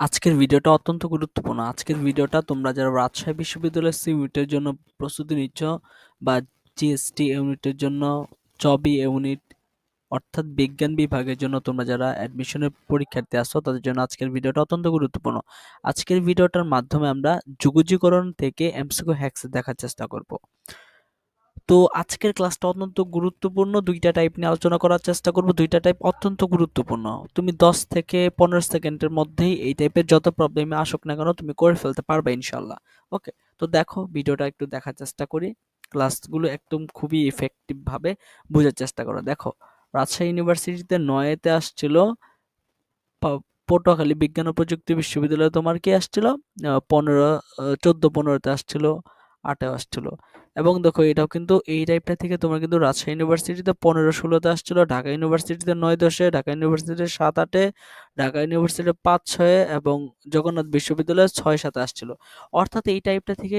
আজকের ভিডিওটা অত্যন্ত গুরুত্বপূর্ণ। আজকের ভিডিওটা তোমরা যারা রাজশাহী বিশ্ববিদ্যালয়ের সিউনিটের জন্য প্রস্তুতি নিচ্ছ বা জিএসটি ইউনিটের জন্য চবি ইউনিট অর্থাৎ বিজ্ঞান বিভাগের জন্য তোমরা যারা অ্যাডমিশনের পরীক্ষার্থী আছো, তাদের জন্য আজকের ভিডিওটা অত্যন্ত গুরুত্বপূর্ণ। আজকের ভিডিওটার মাধ্যমে আমরা যুগজীকরণ থেকে এমসিকিউ হ্যাক্স দেখার চেষ্টা করব। তো আজকের ক্লাসটা অত্যন্ত গুরুত্বপূর্ণ। দুইটা টাইপ নিয়ে আলোচনা করার চেষ্টা করব। দুইটা টাইপ অত্যন্ত গুরুত্বপূর্ণ। তুমি দশ থেকে পনেরো সেকেন্ডের মধ্যেই এই টাইপের যত প্রবলেমে আসুক না কেন, তুমি করে ফেলতে পারবে ইনশাল্লাহ ওকে তো দেখো, ভিডিওটা একটু দেখার চেষ্টা করি। ক্লাসগুলো একদম খুবই ইফেক্টিভভাবে বোঝার চেষ্টা করো। দেখো, রাজশাহী ইউনিভার্সিটিতে নয়েতে আসছিল পটুয়াখালী বিজ্ঞান ও প্রযুক্তি বিশ্ববিদ্যালয়ে তোমার কি আসছিল? পনেরো চোদ্দ, পনেরোতে আসছিল আটে আসছিল। এবং দেখো এটাও কিন্তু এই টাইপটা থেকে তোমার কিন্তু রাজশাহী ইউনিভার্সিটিতে পনেরো ষোলোতে আসছিল, ঢাকা ইউনিভার্সিটিতে নয় দশে, ঢাকা ইউনিভার্সিটিতে সাত আটে, ঢাকা ইউনিভার্সিটিতে পাঁচ ছয়ে এবং জগন্নাথ বিশ্ববিদ্যালয়ে ছয় সাথে আসছিল। অর্থাৎ এই টাইপটা থেকে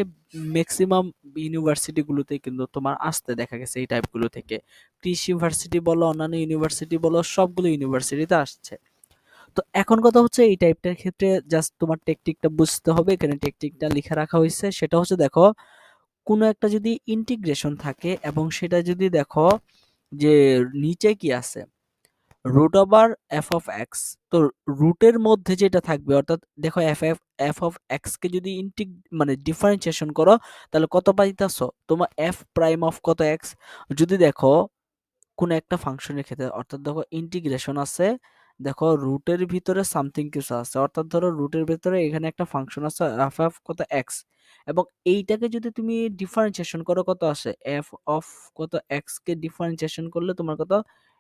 ম্যাক্সিমাম ইউনিভার্সিটিগুলোতে কিন্তু তোমার আসতে দেখা গেছে এই টাইপগুলো থেকে। কৃষি ইউনিভার্সিটি বলো, অন্যান্য ইউনিভার্সিটি বলো, সবগুলো ইউনিভার্সিটিতে আসছে। তো এখন কথা হচ্ছে এই টাইপটার ক্ষেত্রে জাস্ট তোমার টেকটিকটা বুঝতে হবে। এখানে টেকটিকটা লিখে রাখা হয়েছে। সেটা হচ্ছে দেখো কোনো একটা যদি ইন্টিগ্রেশন থাকে এবং সেটা যদি দেখো যে নিচে কি আছে? Root over f of x তো রুটের মধ্যে যেটা থাকবে, অর্থাৎ দেখো এফ এফ এফ অফ এক্সকে যদি ইন্টিগ মানে ডিফারেন্সিয়েশন করো, তাহলে কত পাইতেছ? তোমার এফ প্রাইম অফ কত এক্স যদি দেখো কোনো একটা ফাংশনের ক্ষেত্রে, অর্থাৎ দেখো ইন্টিগ্রেশন আছে দেখো রুটের ভিতরে সামথিং কিছু আছে। অর্থাৎ ধরো রুটের ভিতরে এখানে একটা ফাংশন আছে এফ এফ কত এক্স এবং এইটাকে যদি তুমি ডিফারেন্সিয়েশন করো কত আসে? এফ অফ কত এক্স কে ডিফারেন্সিয়েশন করলে তোমার কত?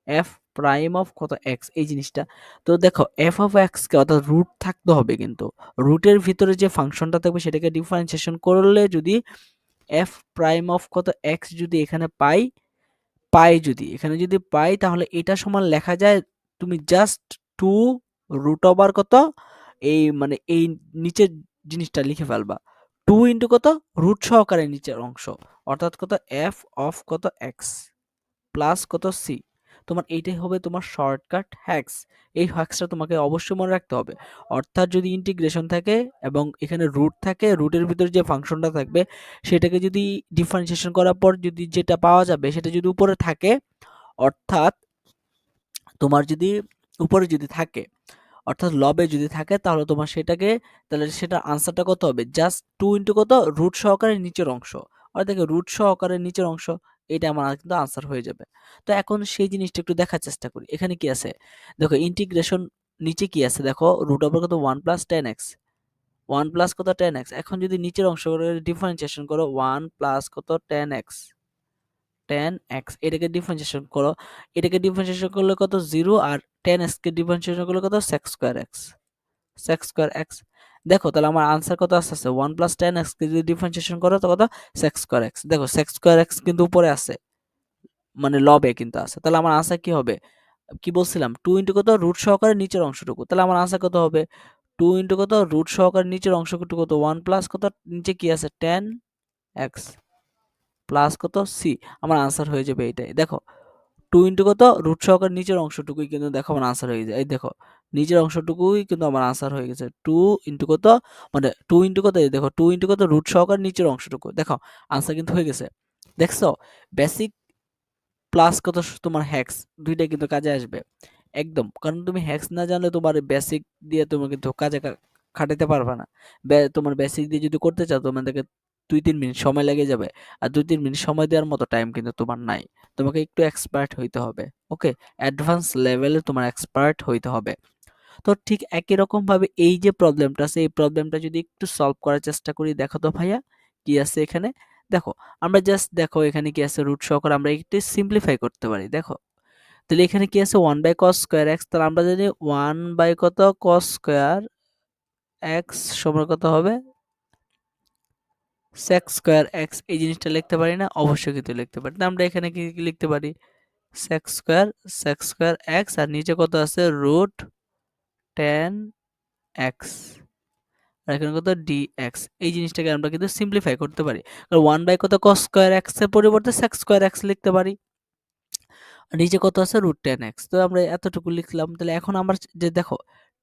এফ প্রাইম অফ কত এক্স এই জিনিসটা। তো দেখো এফ অফ এক্স কে অর্থাৎ রুট থাকতে হবে কিন্তু। রুটের ভিতরে যে ফাংশনটা থাকবে সেটাকে ডিফারেন্সিয়েশন করলে যদি এফ প্রাইম অফ কত এক্স যদি এখানে পাই পাই যদি। এখানে যদি পাই তাহলে এটা সমান লেখা যায় তুমি জাস্ট টু রুট ওভার কত? এই মানে এই নিচের জিনিসটা লিখে ফেলবা। টু ইন্টু কত? রুট সহকারে নিচের অংশ। অর্থাৎ কত? এফ অফ কত? এক্স প্লাস কত? সি তোমার এইটাই হবে তোমার শর্টকাট হ্যাক্স এই হ্যাক্সটা তোমাকে অবশ্যই মনে রাখতে হবে। অর্থাৎ যদি ইন্টিগ্রেশন থাকে এবং এখানে রুট থাকে রুটের ভিতরে যে ফাংশনটা থাকবে, সেটাকে যদি ডিফারেন্সিয়েশন করার পর যদি যেটা পাওয়া যাবে, সেটা যদি উপরে থাকে, অর্থাৎ তোমার যদি উপরে যদি থাকে, অর্থাৎ লবে যদি থাকে, তাহলে তোমার সেটাকে, তাহলে সেটা আনসারটা কত হবে? জাস্ট টু ইন্টু কত? রুট সহকারে নিচের অংশ। অর্থাৎ রুট সহকারে নিচের অংশ, এটা আমার কিন্তু আনসার হয়ে যাবে। তো এখন সেই জিনিসটা একটু দেখার চেষ্টা করি। এখানে কি আছে? দেখো ইন্টিগ্রেশন নিচে কি আছে? দেখো রুট ওভার কত? One plus ten x one plus কত? টেন এক্স এখন যদি নিচের অংশ করে ডিফারেন্সিয়েশন করো ওয়ান প্লাস কত? টেন এক্স টেন এক্স এটাকে ডিফারেন্সিয়েশন করো। এটাকে ডিফারেন্সিয়েশন করলে কত? জিরো আর টেন এক্সকে ডিফারেন্সিয়েশন করলে কত? Sec square x sec square x দেখো, তাহলে আমার আনসার কত আসতেছে ওয়ান প্লাস টেন এক্সকে যদি ডিফারেন্সিয়েশন করো, তো কত? সেক্স স্কোয়ার এক্স দেখো সেক্স স্কোয়ার এক্স কিন্তু উপরে আছে। মানে লবে কিন্তু আছে। তাহলে আমার আনসার কি হবে? কি বলছিলাম? টু ইন্টু কত? রুট সহকারে নিচের অংশটুকু। তাহলে আমার আনসার কত হবে? টু ইন্টু কত? রুট সহকারে নিচের অংশটুকু কত? ওয়ান প্লাস কত? নিচে কি আছে? টেন এক্স প্লাস কত? সি আমার আনসার হয়ে যাবে এইটাই দেখো টু ইন্টু কত? রুট সহকার নিচের অংশটুকুই কিন্তু দেখো আমার আনসার হয়ে যায় এই দেখো, নিচের অংশটুকুই কিন্তু আমার আনসার হয়ে গেছে। টু ইন্টু কত? মানে টু ইন্টু কত? দেখো টু ইন্টু কত? রুট সহকার নিচের অংশটুকু। দেখো আনসার কিন্তু হয়ে গেছে। দেখছ? বেসিক প্লাস কত? তোমার হ্যাক্স দুইটাই কিন্তু কাজে আসবে। একদম। কারণ তুমি হ্যাক্স না জানলে তোমার বেসিক দিয়ে তুমি কিন্তু কাজে খাটাতে পারবে না। তোমার বেসিক দিয়ে যদি করতে চাও, তোমাদেরকে দুই তিন মিনিট সময় লেগে যাবে। আর দুই তিন মিনিট সময় দেওয়ার মতো টাইম কিন্তু তোমার নাই। তোমাকে একটু এক্সপার্ট হইতে হবে ওকে অ্যাডভান্স লেভেলে তোমার এক্সপার্ট হইতে হবে। তো ঠিক একই রকম ভাবে এই যে প্রবলেমটা আছে, এই প্রবলেমটা যদি একটু সলভ করার চেষ্টা করি, দেখো তো ভাইয়া, কি আছে এখানে? দেখো, আমরা জাস্ট দেখো এখানে কি আছে রুট সহকারে আমরা একটু সিম্পলিফাই করতে পারি, দেখো। তাহলে এখানে কি আছে? One by cos square x তাহলে আমরা জানি ওয়ান বাই কত? কস স্কোয়ার এক্স সময় কত হবে? সেক্স স্কোয়ার এক্স এই জিনিসটা লিখতে পারি না, অবশ্যই কিন্তু লিখতে পারি। আমরা এখানে কি লিখতে পারি? Sec square sec square x আর নিচে কত আছে? রুট টেন এক্স আর এখানে কত? ডি এক্স এই জিনিসটাকে আমরা কিন্তু সিম্পলিফাই করতে পারি। কারণ ওয়ান বাই কত? কস স্কোয়ার এক্সের পরিবর্তে সেক্স স্কোয়ার এক্স লিখতে পারি। নিচে কত আছে? রুট টেন এক্স তো আমরা এতটুকু লিখলাম। তাহলে এখন আমরা যে দেখো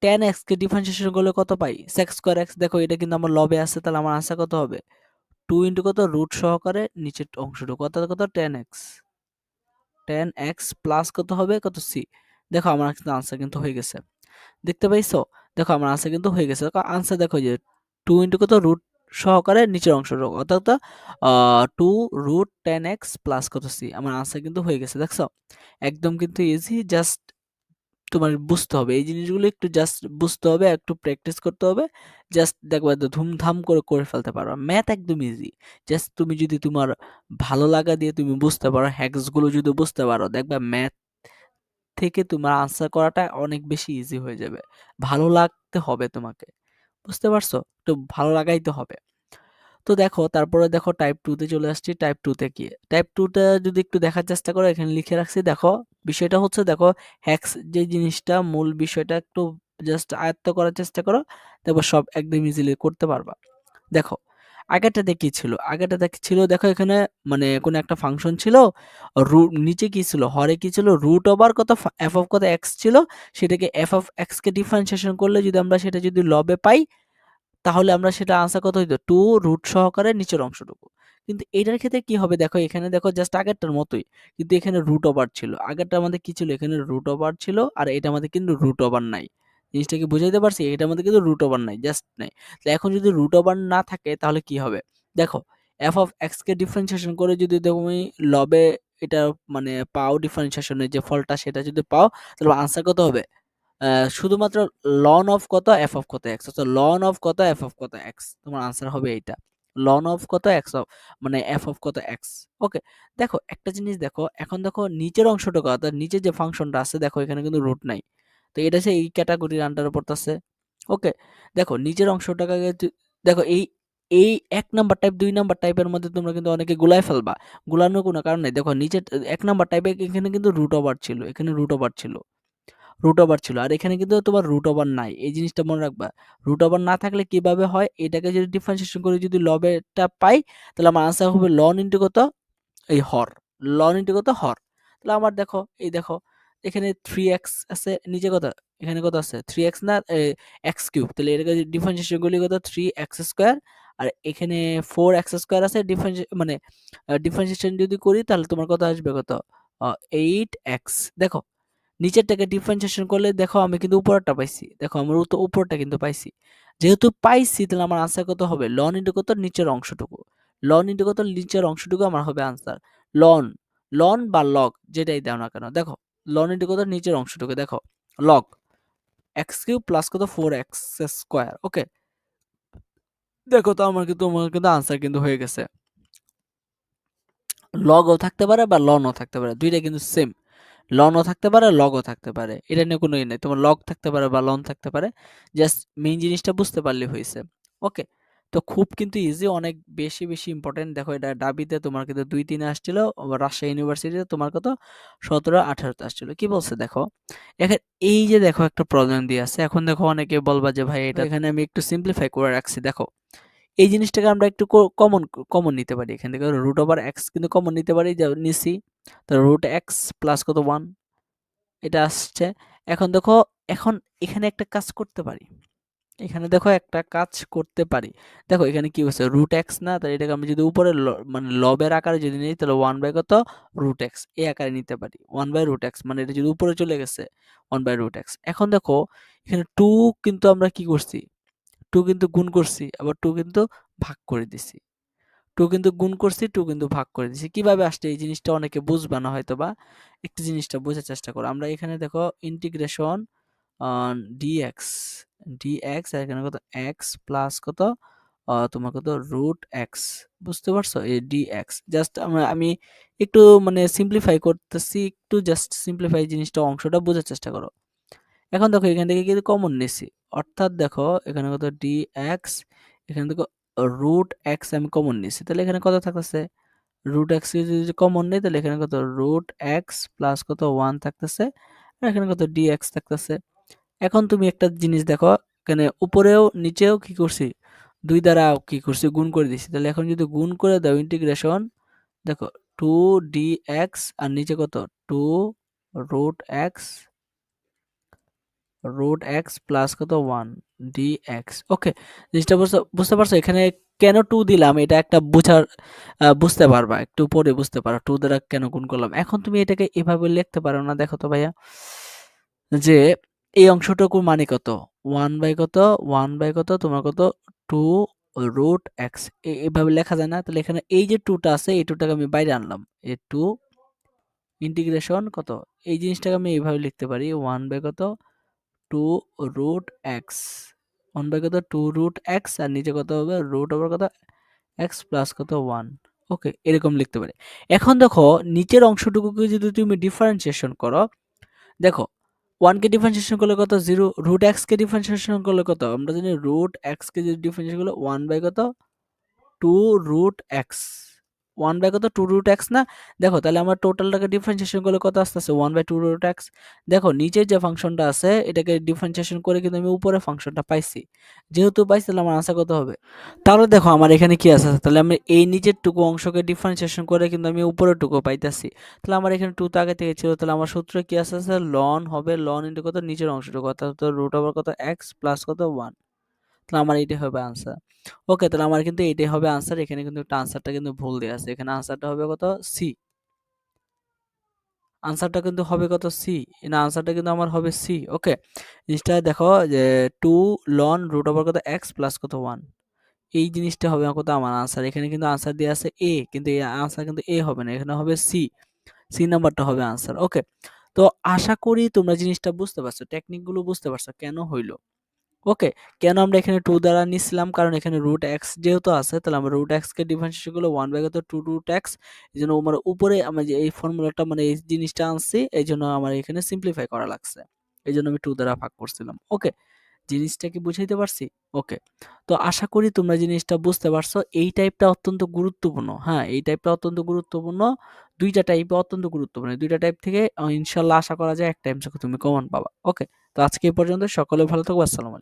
টেন এক্সকে ডিফারেন্সিয়েশন করলে কত পাই? সেক্স স্কোয়ার এক্স দেখো এটা কিন্তু আমার লবে আছে, তাহলে আমার আনসার কত হবে? টু ইন্টু কত? রুট সহকারে নিচের অংশটুকু কত কত? Ten x ten x plus কত হবে? কত সি দেখো আমার কিন্তু আনসার কিন্তু হয়ে গেছে। দেখতে পাইছো? দেখো আমার আনসার কিন্তু হয়ে গেছে। আনসার দেখো যে টু ইন্টু কত? রুট সহকারে নিচের অংশটুকু, অর্থাৎ two root ten x plus কত সি আমার আনসার কিন্তু হয়ে গেছে, দেখছ? একদম কিন্তু ইজি জাস্ট তোমার বুঝতে হবে। এই জিনিসগুলো একটু জাস্ট বুঝতে হবে, একটু প্র্যাকটিস করতে হবে। জাস্ট দেখবা ধুমধাম করে করে ফেলতে পারো। ম্যাথ একদম ইজি জাস্ট তুমি যদি তোমার ভালো লাগা দিয়ে তুমি বুঝতে পারো হ্যাকসগুলো যদি বুঝতে পারো, দেখবা ম্যাথ থেকে তোমার আনসার করাটা অনেক বেশি ইজি হয়ে যাবে। ভালো লাগতে হবে তোমাকে। বুঝতে পারছ? একটু ভালো লাগাইতে হবে। তো দেখো, তারপরে দেখো টাইপ টুতে চলে আসছি টাইপ টুতে কি টাইপ টুতে যদি একটু দেখার চেষ্টা করো, এখানে লিখে রাখছি, দেখো, বিষয়টা হচ্ছে, দেখো হ্যাক্স যে জিনিসটা, মূল বিষয়টা একটু জাস্ট আয়ত্ত করার চেষ্টা করো, তারপর সব একদম ইজিলি করতে পারবা। দেখো আগেরটাতে কি ছিল? আগেরটাতে ছিল? দেখো, এখানে মানে কোনো একটা ফাংশন ছিল রুট নিচে কি ছিল? হরে কি ছিল? রুট ওভার কত এফ অফ কত এক্স ছিল? সেটাকে এফ অফ এক্সকে ডিফারেন্সিয়েশন করলে যদি আমরা সেটা যদি লবে পাই তাহলে আমরা সেটা আনসার কত হইতো? টু রুট সহকারে নিচের অংশটুকু। কিন্তু এটার ক্ষেত্রে কি হবে? দেখো, এখানে দেখো জাস্ট আগেরটার মতোই। কিন্তু এখানে রুট ওভার ছিল। আগেরটা আমাদের কি ছিল? এখানে রুট ওভার ছিল আর এটা আমাদের কিন্তু রুট ওভার নাই। জিনিসটা কি বুঝাইতে পারছি? এটা আমাদের কিন্তু রুট ওভার নাই জাস্ট নাই। এখন যদি রুট ওভার না থাকে, তাহলে কি হবে? দেখো এফ অফ এক্স কে ডিফারেন্সিয়েশন করে যদি তুমি লবে এটা মানে পাও ডিফারেন্সিয়েশনের যে ফলটা, সেটা যদি পাও, তাহলে আনসার কত হবে? শুধুমাত্র লন অফ কত এফ অফ কত এক্স অর্থাৎ লন অফ কত এফ অফ কত এক্স তোমার আনসার হবে এইটা। লন অফ কত এক্স অফ মানে এফ অফ কত এক্স ওকে দেখো, একটা জিনিস দেখো, এখন দেখো নিচের অংশটুকু অর্থাৎ নিচে যে ফাংশনটা আছে, দেখো এখানে কিন্তু রুট নাই। তো এটা সে এই ক্যাটাগরির আন্ডারে পড়তেছে ওকে দেখো, নিচের অংশটাকে দেখো এই এই এক নাম্বার টাইপ দুই নাম্বার টাইপের মধ্যে তোমরা কিন্তু অনেকে গুলায় ফেলবা। গুলানোর কোনো কারণ নেই। দেখো, নিচের এক নাম্বার টাইপে এখানে কিন্তু রুট ওভার ছিল, এখানে রুট ওভার ছিল। রুট ওভার ছিল। আর এখানে কিন্তু তোমার রুট ওভার নাই। এই জিনিসটা মনে রাখবা। রুট ওভার না থাকলে কীভাবে হয়? এটাকে যদি ডিফারেন্সিয়েশন করে যদি লবেটা পাই, তাহলে আমার আনসার হবে লন ইন্টু কত? এই হর। লন ইন্টু কত? হর। তাহলে আমার দেখো, এই দেখো, এখানে থ্রি এক্স আছে, নিচে কত? এখানে কত আছে? থ্রি এক্স না এক্স কিউব তাহলে এটাকে ডিফারেন্সিয়েশন করলে কত? থ্রি এক্স স্কোয়ার আর এখানে ফোর এক্স স্কোয়ার আছে ডিফারেন্স মানে ডিফারেন্সিয়েশন যদি করি, তাহলে তোমার কত আসবে কত? এইট এক্স দেখো নিচেরটাকে ডিফারেন্সিয়েশন করলে দেখো আমি কিন্তু উপরটা পাইছি। দেখো আমার তো উপরটা কিন্তু পাইছি। যেহেতু পাইছি, তাহলে আমার আনসার কত হবে? লন ইন্টু কত? নিচের অংশটুকু। লন ইন্টু কত? নিচের অংশটুকু আমার হবে আনসার লন লন বা লগ যেটাই দাও না কেন। দেখো লন ইন্টু কত? নিচের অংশটুকু। দেখো লগ এক্স কিউব প্লাস কত? ফোর এক্স স্কোয়ার ওকে দেখো তো আমার কিন্তু আমার কিন্তু আনসার কিন্তু হয়ে গেছে। লগও থাকতে পারে বা লনও থাকতে পারে, দুইটা কিন্তু সেম লনও থাকতে পারে, লগও থাকতে পারে। এটা নিয়ে কোনো ই নেই। তোমার লগ থাকতে পারে বা লন থাকতে পারে। জাস্ট মেইন জিনিসটা বুঝতে পারলে হয়েছে। ওকে তো খুব কিন্তু ইজি অনেক বেশি বেশি ইম্পর্টেন্ট দেখো, এটা ডাবিতে তোমার কিন্তু দুই, তিনে আসছিল রাজশাহী ইউনিভার্সিটিতে তোমার কত? সতেরো, আঠারোতে আসছিল। কি বলছে দেখো? এখন এই যে দেখো একটা প্রবলেম দিয়ে আছে। এখন দেখো অনেকে বলবা যে, ভাই, এটা এখানে আমি একটু সিম্পলিফাই করে রাখছি। দেখো এই জিনিসটাকে আমরা একটু কমন কমন নিতে পারি এখান থেকে। রুট ওভার এক্স কিন্তু কমন নিতে পারি, যা নিছি। তো রুট এক্স প্লাস কত? ওয়ান এটা আসছে। এখন দেখো, এখন এখানে একটা কাজ করতে পারি। এখানে দেখো একটা কাজ করতে পারি। দেখো এখানে কি হচ্ছে রুট এক্স না, তাহলে এটাকে আমি যদি উপরে মানে লবের আকারে যদি নিই, তাহলে ওয়ান বাই কত? রুট এক্স এই আকারে নিতে পারি। ওয়ান বাই রুট এক্স মানে এটা যদি উপরে চলে গেছে ওয়ান বাই রুট এক্স এখন দেখো, এখানে টু কিন্তু আমরা কি করছি? টু কিন্তু গুণ করছি, আবার টু কিন্তু ভাগ করে দিছি। টু কিন্তু গুণ করছি, টু কিন্তু ভাগ করে দিছি। কীভাবে আসছে? এই জিনিসটা অনেকে বুঝবে না হয়তো বা একটু জিনিসটা বোঝার চেষ্টা করো। আমরা এখানে দেখো ইন্টিগ্রেশন ডিএক্স ডিএক্স আর এখানে কত? এক্স প্লাস কত? তোমার কত? রুট এক্স বুঝতে পারছ? এই ডিএক্স জাস্ট আমরা, আমি একটু মানে সিম্পলিফাই করতেছি, একটু জাস্ট সিম্পলিফাই জিনিসটা, অংশটা বোঝার চেষ্টা করো। এখন দেখো এখান থেকে কিন্তু কমন নিছি অর্থাৎ দেখো এখানে কত ডি এক্স এখানে দেখো রুট এক্স আমি কমন নিছি তাহলে এখানে কত থাকতেছে? রুট এক্স যদি কমন নেই, তাহলে এখানে কত? রুট এক্স প্লাস কত? ওয়ান থাকতেছে। আর এখানে কত? ডি এক্স থাকতেছে। এখন তুমি একটা জিনিস দেখো, এখানে উপরেও নিচেও কি করছি? দুই দ্বারা কি করছি? গুণ করে দিছি তাহলে এখন যদি গুণ করে দাও ইন্টিগ্রেশন দেখো টু ডি এক্স আর নিচে কত? Two root x root x plus কত? ওয়ান ডি এক্স ওকে জিনিসটা বুঝতে পারছ? এখানে কেন টু দিলাম? এটা একটা বুঝার বুঝতে পারবা। একটু পরে বুঝতে পারো। টু দ্বারা কেন গুণ করলাম? এখন তুমি এটাকে এভাবে লিখতে পারো না, দেখো তো ভাইয়া, যে এই অংশটুকু মানে কত? ওয়ান বাই কত? ওয়ান বাই কত? তোমার কত? টু রুট এক্স এভাবে লেখা যায় না? তাহলে এখানে এই যে টুটা আছে, এই টুটাকে আমি বাইরে আনলাম। এ টু ইন্টিগ্রেশন কত? এই জিনিসটাকে আমি এইভাবে লিখতে পারি। ওয়ান বাই কত? Two root x one by কত? টু রুট এক্স আর নিচে কত হবে? রুট ওভার কত? এক্স প্লাস কত? ওয়ান ওকে এরকম লিখতে পারি। এখন দেখো, নিচের অংশটুকুকে যদি তুমি ডিফারেন্সিয়েশন করো, দেখো ওয়ানকে ডিফারেন্সিয়েশন করলে কত? জিরো রুট এক্সকে ডিফারেন্সিয়েশন করলে কত? আমরা জানি রুট এক্সকে যদি ডিফারেন্সিয়েশন করলে ওয়ান বাই কত? Two root x one by কত? টু রুট এক্স না? দেখো, তাহলে আমার টোটালটাকে ডিফারেন্সিয়েশন করলে কত আসতেছে? One by two root x দেখো, নিচের যে ফাংশনটা আছে, এটাকে ডিফারেন্সিয়েশন করে কিন্তু আমি উপরে ফাংশনটা পাইছি। যেহেতু পাইছি, তাহলে আমার আনসার কত হবে? তাহলে দেখো, আমার এখানে কি আছে? তাহলে আমি এই নিচের টুকু অংশকে ডিফারেন্সিয়েশন করে কিন্তু আমি উপরের টুকু পাইতেছি। তাহলে আমার এখানে টু তো আগে থেকে ছিল, তাহলে আমার সূত্র কি আছে লন হবে লন ইন্টু কত? নিচের অংশটুকু, অর্থাৎ রুট ওভার কত? এক্স প্লাস কত? ওয়ান তাহলে আমার এইটাই হবে আনসার ওকে তাহলে আমার কিন্তু এইটাই হবে আনসার এখানে কিন্তু একটা আনসারটা কিন্তু ভুল দেওয়া আছে। এখানে আনসারটা হবে কত? সি আনসারটা কিন্তু হবে কত? সি না আনসারটা কিন্তু আমার হবে সি ওকে জিনিসটা দেখো যে টু লন রুট ওভার কত? এক্স প্লাস কত? ওয়ান এই জিনিসটা হবে কত? আমার আনসার এখানে কিন্তু আনসার দেওয়া আছে এ কিন্তু এই আনসার কিন্তু এ হবে না, এখানে হবে সি সি নাম্বারটা হবে আনসার ওকে তো আশা করি তোমরা জিনিসটা বুঝতে পারছ টেকনিকগুলো বুঝতে পারছ, কেন হইল? ওকে কেন আমরা এখানে টু দ্বারা নিছিলাম? কারণ এখানে রুট এক্স যেহেতু আছে, তাহলে আমরা রুট এক্সকে ডিফারেন্সিয়েশন করলে ওয়ান বাই কত? টু রুট এক্স এই জন্য আমার উপরে আমরা যে এই ফর্মুলাটা মানে এই জিনিসটা আনছি এই জন্য আমার এখানে সিম্পলিফাই করা লাগছে। এই জন্য আমি টু দ্বারা ভাগ করছিলাম। ওকে জিনিসটা কি বুঝাইতে পারছি? ওকে তো আশা করি তোমরা জিনিসটা বুঝতে পারছ। এই টাইপটা অত্যন্ত গুরুত্বপূর্ণ। হ্যাঁ এই টাইপটা অত্যন্ত গুরুত্বপূর্ণ। দুইটা টাইপে অত্যন্ত গুরুত্বপূর্ণ। দুইটা টাইপ থেকে ইনশাল্লাহ আশা করা যায় একটা টাইম তুমি কমন পাবা। ওকে তো আজকে এই পর্যন্ত সকলে ভালো থাকব আসসালামু আলাইকুম।